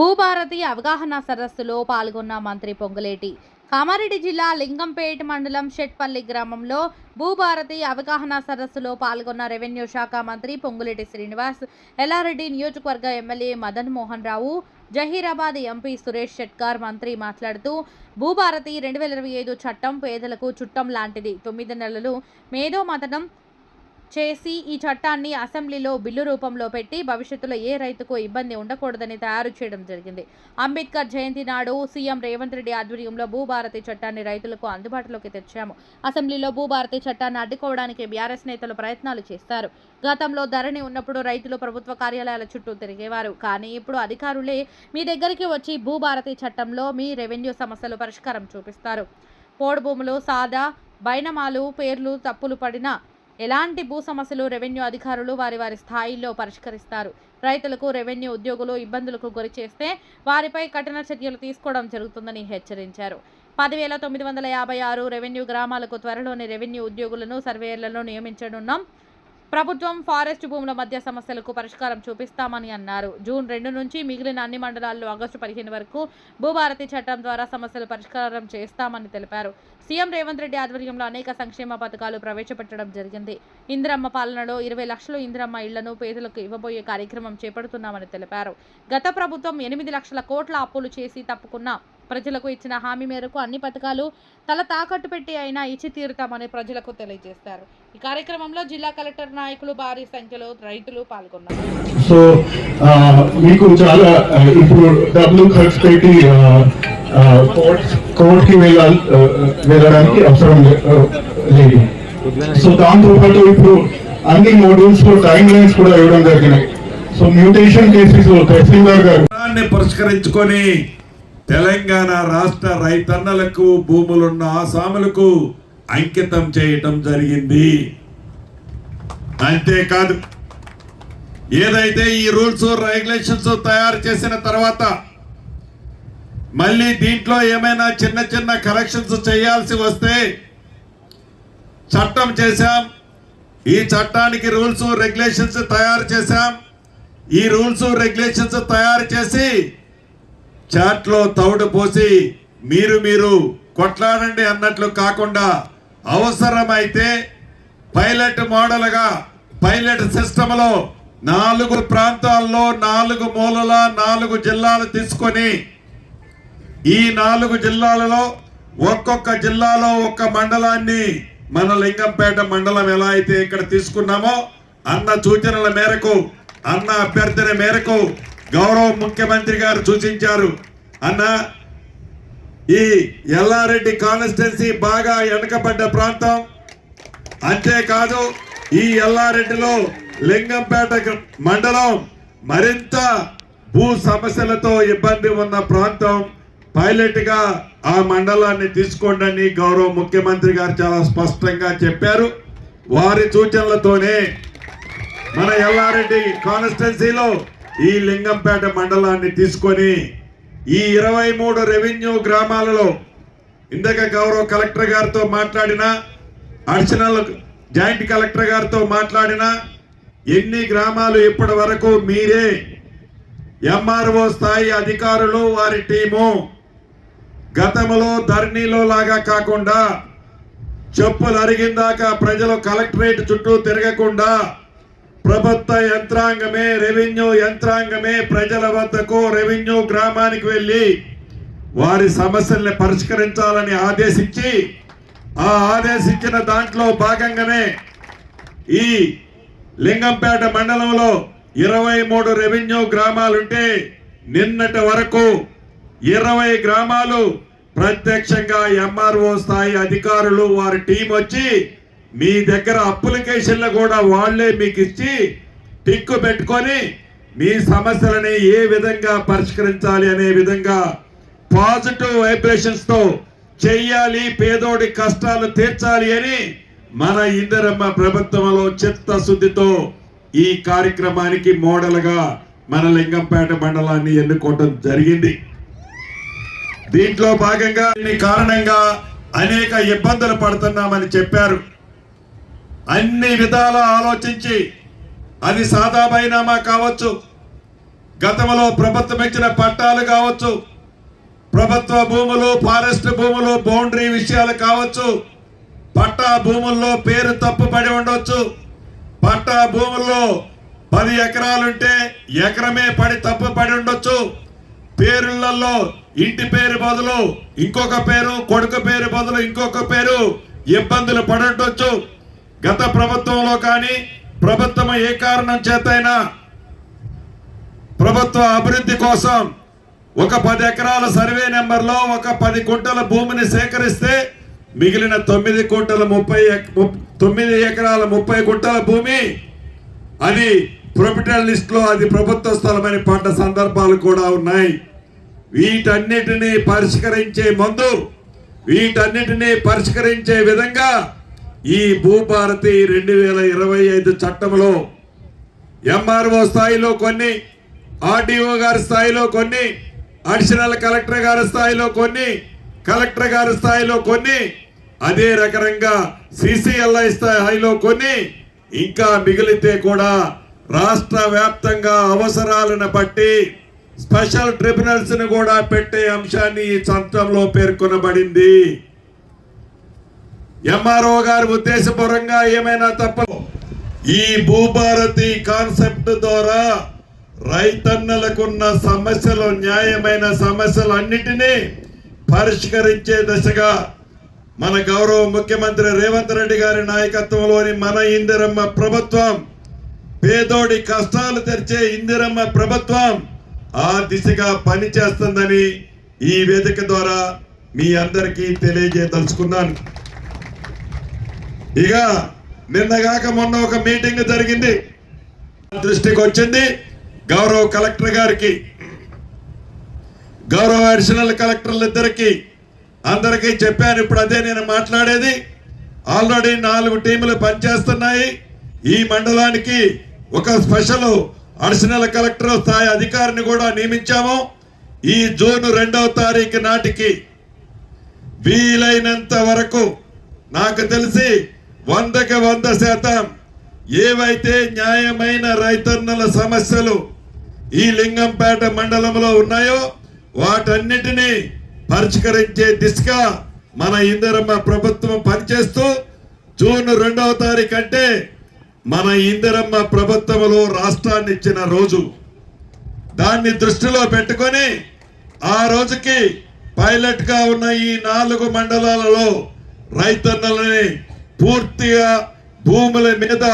భూభారతి అవగాహన సదస్సులో పాల్గొన్న మంత్రి పొంగులేటి. కామారెడ్డి జిల్లా లింగంపేట మండలం షెట్పల్లి గ్రామంలో భూభారతి అవగాహన సదస్సులో పాల్గొన్న రెవెన్యూ శాఖ మంత్రి పొంగులేటి శ్రీనివాస్ ఎల్లారెడ్డి నియోజకవర్గ ఎమ్మెల్యే మదన్ మోహన్ రావు జహీరాబాద్ ఎంపీ సురేష్ షెట్కార్ మంత్రి మాట్లాడుతూ భూభారతి రెండు వేల ఇరవై ఐదు చట్టం పేదలకు చుట్టం లాంటిది. తొమ్మిది నెలలు మేధో మతనం చేసి ఈ చట్టాన్ని అసెంబ్లీలో బిల్లు రూపంలో పెట్టి భవిష్యత్తులో ఏ రైతుకు ఇబ్బంది ఉండకూడదని తయారు చేయడం జరిగింది. అంబేద్కర్ జయంతి నాడు సీఎం రేవంత్ రెడ్డి ఆధ్వర్యంలో భూభారతి చట్టాన్ని రైతులకు అందుబాటులోకి తెచ్చాము. అసెంబ్లీలో భూభారతి చట్టాన్ని అడ్డుకోవడానికి బీఆర్ఎస్ నేతలు ప్రయత్నాలు చేస్తారు. గతంలో ధరణి ఉన్నప్పుడు రైతులు ప్రభుత్వ కార్యాలయాల చుట్టూ తిరిగేవారు. కానీ ఇప్పుడు అధికారులే మీ దగ్గరికి వచ్చి భూభారతి చట్టంలో మీ రెవెన్యూ సమస్యలు పరిష్కారం చూపిస్తారు. పోడు భూములు సాదా బైనమాలు పేర్లు తప్పులు పడిన ఎలాంటి భూ సమస్యలు రెవెన్యూ అధికారులు వారి వారి స్థాయిలో పరిష్కరిస్తారు? రైతులకు రెవెన్యూ ఉద్యోగులు ఇబ్బందులకు గురి చేస్తే వారిపై కఠిన చర్యలు తీసుకోవడం జరుగుతుందని హెచ్చరించారు. పదివేల తొమ్మిది వందల యాభై ఆరు రెవెన్యూ గ్రామాలకు త్వరలోని రెవెన్యూ ఉద్యోగులను సర్వేయర్లను నియమించనున్నాం. ప్రభుత్వం ఫారెస్ట్ భూముల మధ్య సమస్యలకు పరిష్కారం చూపిస్తామని అన్నారు. జూన్ రెండు నుంచి మిగిలిన అన్ని మండలాల్లో ఆగస్టు పదిహేను వరకు భూభారతి చట్టం ద్వారా సమస్యలు పరిష్కారం చేస్తామని తెలిపారు. సీఎం రేవంత్ రెడ్డి ఆధ్వర్యంలో అనేక సంక్షేమ పథకాలు ప్రవేశపెట్టడం జరిగింది. ఇందిరమ్మ పాలనలో ఇరవై లక్షలు ఇందిరమ్మ ఇళ్ళను పేదలకు ఇవ్వబోయే కార్యక్రమం చేపడుతున్నామని తెలిపారు. గత ప్రభుత్వం ఎనిమిది లక్షల కోట్ల అప్పులు చేసి తప్పుకున్న ప్రజలకు ఇచ్చిన హామీ మేరకు అన్ని పథకాలు తల తాకట్టు పెట్టి అయినా ఇచ్చి తీరుతామని ప్రజలకు తెలియజేశారు ఈ కార్యక్రమంలో జిల్లా కలెక్టర్ నాయకులు భారీ సంఖ్యలో రైతులు పాల్గొన్నారు. సో మీకు చాలా ఇప్పుడు డబ్బులు ఖర్చు పెట్టి కోర్ట్కి వెళ్ళాలి వెళ్ళడానికి అవసరం లే- లేదు. సో దాంతో పాటు ఇప్పుడు అన్ని మోడ్యూల్స్లో టైం లైన్స్ కూడా ఇవ్వడం జరిగినాయి. సో మ్యూటేషన్ కేసెస్ తహసీల్దార్ గారు దాన్ని పురస్కరించుకొని తెలంగాణ రాష్ట్ర రైతన్నలకు భూములున్న ఆసాములకు అంకితం చేయటం జరిగింది. అంతేకాదు ఏదైతే ఈ రూల్స్ రెగ్యులేషన్స్ తయారు చేసిన తర్వాత మళ్ళీ దీంట్లో ఏమైనా చిన్న చిన్న కరెక్షన్స్ చేయాల్సి వస్తే చట్టం చేశాం ఈ చట్టానికి రూల్స్ రెగ్యులేషన్స్ తయారు చేశాం ఈ రూల్స్ రెగ్యులేషన్స్ తయారు చేసి చాట్లో తౌడు పోసి మీరు మీరు కొట్లాడండి అన్నట్లు కాకుండా అవసరమైతే పైలట్ మోడల్గా పైలట్ సిస్టంలో నాలుగు ప్రాంతాల్లో నాలుగు మూలల నాలుగు జిల్లాలు తీసుకొని ఈ నాలుగు జిల్లాలలో ఒక్కొక్క జిల్లాలో ఒక్క మండలాన్ని మన లింగంపేట మండలం ఎలా అయితే ఇక్కడ తీసుకున్నామో అన్న సూచనల మేరకు అన్న అభ్యర్థన మేరకు గౌరవ ముఖ్యమంత్రి గారు సూచించారు. అన్న ఈ ఎల్లారెడ్డి కాన్స్టిట్యున్సీ బాగా వెనకబడ్డ ప్రాంతం. అంతేకాదు ఈ ఎల్లారెడ్డిలో లింగంపేట మండలం మరింత భూ సమస్యలతో ఇబ్బంది ఉన్న ప్రాంతం. పైలట్గా ఆ మండలాన్ని తీసుకోండి గౌరవ ముఖ్యమంత్రి గారు చాలా స్పష్టంగా చెప్పారు. వారి సూచనలతోనే మన ఎల్లారెడ్డి కాన్స్టిట్యున్సీలో ఈ లింగంపేట మండలాన్ని తీసుకొని ఈ ఇరవై మూడు రెవెన్యూ గ్రామాలలో ఇందాక గౌరవ కలెక్టర్ గారితో మాట్లాడిన అడిషనల్ జాయింట్ కలెక్టర్ గారితో మాట్లాడిన ఎన్ని గ్రామాలు ఇప్పటి వరకు మీరే ఎంఆర్ఓ స్థాయి అధికారులు వారి టీము గతంలో ధరణిలో లాగా కాకుండా చెప్పులు అరిగిందాక ప్రజలు కలెక్టరేట్ చుట్టూ తిరగకుండా ప్రభుత్వ యంత్రాంగమే రెవెన్యూ యంత్రాంగమే ప్రజల వద్దకు రెవెన్యూ గ్రామానికి వెళ్ళి వారి సమస్యల్ని పరిష్కరించాలని ఆదేశించి ఆ ఆదేశించిన దాంట్లో భాగంగానే ఈ లింగంపేట మండలంలో ఇరవై మూడు రెవెన్యూ గ్రామాలుంటే నిన్నటి వరకు ఇరవై గ్రామాలు ప్రత్యక్షంగా ఎంఆర్ఓ స్థాయి అధికారులు వారి టీం వచ్చి మీ దగ్గర అప్లికేషన్లు కూడా వాళ్ళే మీకు ఇచ్చి టిక్కు పెట్టుకొని మీ సమస్యలని ఏ విధంగా పరిష్కరించాలి అనే విధంగా పాజిటివ్ వైబ్రేషన్స్తో చెయ్యాలి పేదోడి కష్టాలు తీర్చాలి అని మన ఇందరమ్మ ప్రభుత్వంలో చిత్తశుద్ధితో ఈ కార్యక్రమానికి మోడల్గా మన లింగంపేట మండలాన్ని ఎన్నుకోవటం జరిగింది. దీంట్లో భాగంగా దీని కారణంగా అనేక ఇబ్బందులు పడుతున్నామని చెప్పారు. అన్ని విధాల ఆలోచించి అది సాదా బైనామా కావచ్చు. గతంలో ప్రభుత్వం ఇచ్చిన పట్టాలు కావచ్చు. ప్రభుత్వ భూములు ఫారెస్ట్ భూములు బౌండరీ విషయాలు కావచ్చు. పట్టా భూముల్లో పేరు తప్పు పడి ఉండొచ్చు. పట్టా భూముల్లో పది ఎకరాలుంటే ఎకరమే పడి తప్పు పడి ఉండొచ్చు. పేరులలో ఇంటి పేరు బదులు ఇంకొక పేరు కొడుకు పేరు బదులు ఇంకొక పేరు ఇబ్బందులు పడుండొచ్చు. గత ప్రభుత్వంలో కానీ ప్రభుత్వం ఏ కారణం చేతైనా ప్రభుత్వ అభివృద్ధి కోసం ఒక పది ఎకరాల సర్వే నెంబర్లో ఒక పది గుంటల భూమిని సేకరిస్తే మిగిలిన తొమ్మిది గుంటల ముప్పై ఎక్- తొమ్మిది ఎకరాల ముప్పై గుంటల భూమి అది ప్రొపిటల్ లిస్ట్లో అది ప్రభుత్వ స్థలమని పడ్డ సందర్భాలు కూడా ఉన్నాయి. వీటన్నిటినీ పరిష్కరించే ముందు వీటన్నిటినీ పరిష్కరించే విధంగా ఈ భూభారతి రెండు వేల ఇరవై ఐదు చట్టంలో ఎంఆర్ఓ స్థాయిలో కొన్ని ఆర్డీఓ గారి స్థాయిలో కొన్ని అడిషనల్ కలెక్టర్ గారి స్థాయిలో కొన్ని కలెక్టర్ గారి స్థాయిలో కొన్ని అదే రకంగా సిసిఎల్ఐ స్థాయిలో కొన్ని ఇంకా మిగిలితే కూడా రాష్ట్ర వ్యాప్తంగా అవసరాలను బట్టి స్పెషల్ ట్రిబ్యునల్స్ను కూడా పెట్టే అంశాన్ని ఈ చట్టంలో పేర్కొనబడింది. ఎంఆర్ఓ గారి ఉద్దేశపరంగా ఏమైనా తప్ప ఈ భూభారతి కాన్సెప్ట్ ద్వారా రైతన్నలకున్న సమస్యలు న్యాయమైన సమస్యలు అన్నిటినీ పరిష్కరించే దశగా మన గౌరవ ముఖ్యమంత్రి రేవంత్ రెడ్డి గారి నాయకత్వంలోని మన ఇందిరమ్మ ప్రభుత్వం పేదోడి కష్టాలు తెరిచే ఇందిరమ్మ ప్రభుత్వం ఆ దిశగా పనిచేస్తుందని ఈ వేదిక ద్వారా మీ అందరికీ తెలియజేయదలుచుకున్నాను. ఇక నిన్నగాక మొన్న ఒక మీటింగ్ జరిగింది. దృష్టికి వచ్చింది గౌరవ కలెక్టర్ గారికి గౌరవ అడిషనల్ కలెక్టర్లు ఇద్దరికి. అందరికీ చెప్పాను ఇప్పుడు అదే నేను మాట్లాడేది. ఆల్రెడీ నాలుగు టీములు పనిచేస్తున్నాయి. ఈ మండలానికి ఒక స్పెషల్ అడిషనల్ కలెక్టర్ స్థాయి అధికారిని కూడా నియమించాము. ఈ జూన్ రెండవ తారీఖు నాటికి వీలైనంత వరకు నాకు తెలిసి వందకి వంద శాతం ఏవైతే న్యాయమైన రైతన్నల సమస్యలు ఈ లింగంపేట మండలంలో ఉన్నాయో వాటన్నిటినీ పరిష్కరించే దిశగా మన ఇందిరమ్మ ప్రభుత్వం పనిచేస్తూ జూన్ రెండవ తారీఖు అంటే మన ఇందిరమ్మ ప్రభుత్వంలో రాష్ట్రాన్ని ఇచ్చిన రోజు. దాన్ని దృష్టిలో పెట్టుకొని ఆ రోజుకి పైలట్గా ఉన్న ఈ నాలుగు మండలాలలో రైతన్నలని పూర్తిగా భూముల మీద